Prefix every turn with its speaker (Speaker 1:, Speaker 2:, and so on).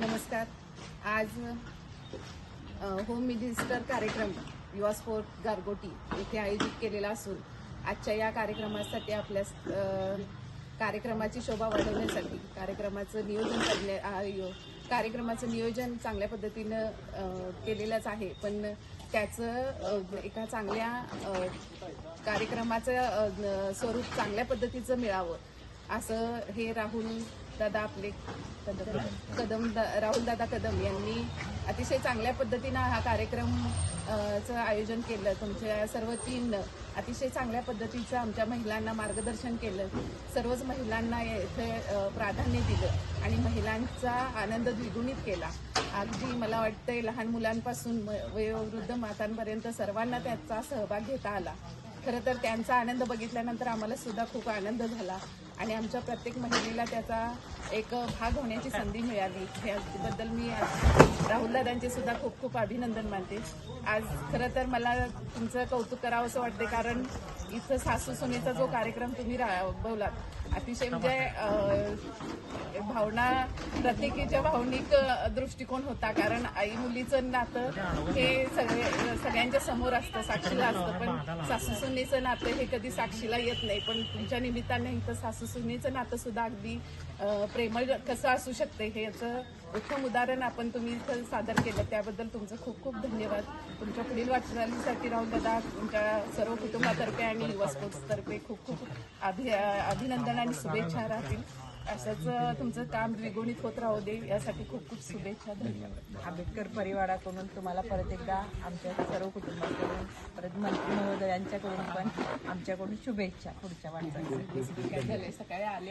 Speaker 1: नमस्कार. आज home minister कार्यक्रम युवा स्पोर्ट गारगोटी येथे आयोजित केलेला असून आजच्या या कार्यक्रमासाठी आपल्या कार्यक्रमाची शोभा वाढवण्यासाठी कार्यक्रमाचं नियोजन करण्या कार्यक्रमाचं नियोजन चांगल्या पद्धतीनं केलेलंच आहे. पण त्याचं एका चांगल्या कार्यक्रमाचं स्वरूप चांगल्या पद्धतीचं मिळावं असं हे राहुल दादा आपले कदम दा राहुल दादा कदम यांनी अतिशय चांगल्या पद्धतीनं हा कार्यक्रम चं आयोजन केलं. तुमच्या सर्व टीमनं अतिशय चांगल्या पद्धतीचं आमच्या महिलांना मार्गदर्शन केलं. सर्वच महिलांना येथे प्राधान्य दिलं आणि महिलांचा आनंद द्विगुणित केला. अगदी मला वाटतंय लहान मुलांपासून वयोवृद्ध मातांपर्यंत सर्वांना त्याचा सहभाग घेता आला. खरं तर त्यांचा आनंद बघितल्यानंतर आम्हाला सुद्धा खूप आनंद झाला. आणि आमच्या प्रत्येक महिलेला त्याचा एक भाग होण्याची संधी मिळाली. याबद्दल मी राहुलला त्यांचे सुद्धा खूप खूप अभिनंदन मानते. आज खरं तर मला तुमचं कौतुक करावं असं वाटते कारण इथं सासू सुनेचा जो कार्यक्रम तुम्ही राबवलात अतिशय म्हणजे भावना प्रत्येकीच्या भावनिक दृष्टिकोन होता. कारण आई मुलीचं नातं हे सगळे सगळ्यांच्या समोर असतं साक्षीला असतं. पण सासूसुनेचं नातं हे कधी साक्षीला येत नाही. पण तुमच्या निमित्ताने इथं सासूसुनेचं नातं सुद्धा अगदी प्रेमळ कसं असू शकते हे याचं उत्तम उदाहरण आपण तुम्ही इथं सादर केलं. त्याबद्दल तुमचं खूप खूप धन्यवाद. तुमच्या पुढील वाटचालीसाठी राहुल दादा तुमच्या सर्व कुटुंबातर्फे आणि युवा स्पोर्ट्सतर्फे खूप खूप अभि अभिनंदन आणि शुभेच्छा राहतील. असंच तुमचं काम द्विगुणित होत राहू दे. यासाठी खूप खूप शुभेच्छा धन्यवाद
Speaker 2: आंबेडकर परिवाराकडून तुम्हाला परत एकदा आमच्या सर्व कुटुंबाकडून परत मंत्री महोदयांच्याकडून पण आमच्याकडून शुभेच्छा पुढच्या वाटचालीसाठी.
Speaker 1: काय सकाळी आले.